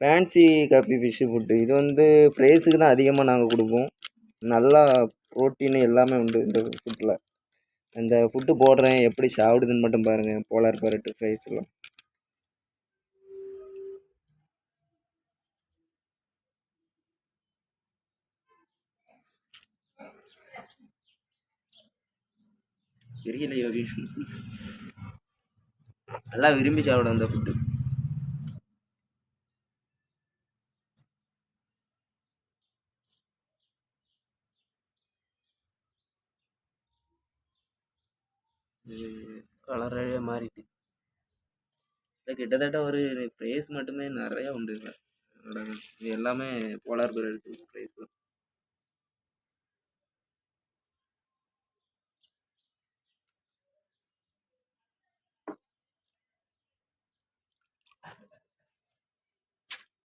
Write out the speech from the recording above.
Fancy copy fish food இது வந்து ப்ரைஸுக்கு தான் அதிகமாக நாங்கள் கொடுப்போம். நல்லா ப்ரோட்டீனு எல்லாமே உண்டு இந்த ஃபுட்டில் அந்த ஃபுட்டு போடுறேன். எப்படி சாப்பிடுதுன்னு மட்டும் பாருங்கள் போலார் பேரட்டு ஃப்ரைஸ்லாம் எல்லாம் நல்லா விரும்பி சாப்பிடும் அந்த ஃபுட்டு கலரே மாறிட்டு. கிட்டத்தட்ட ஒரு ப்ரைஸ் மட்டுமே நிறையா உண்டு இதில் இது எல்லாமே போலார் பேரட்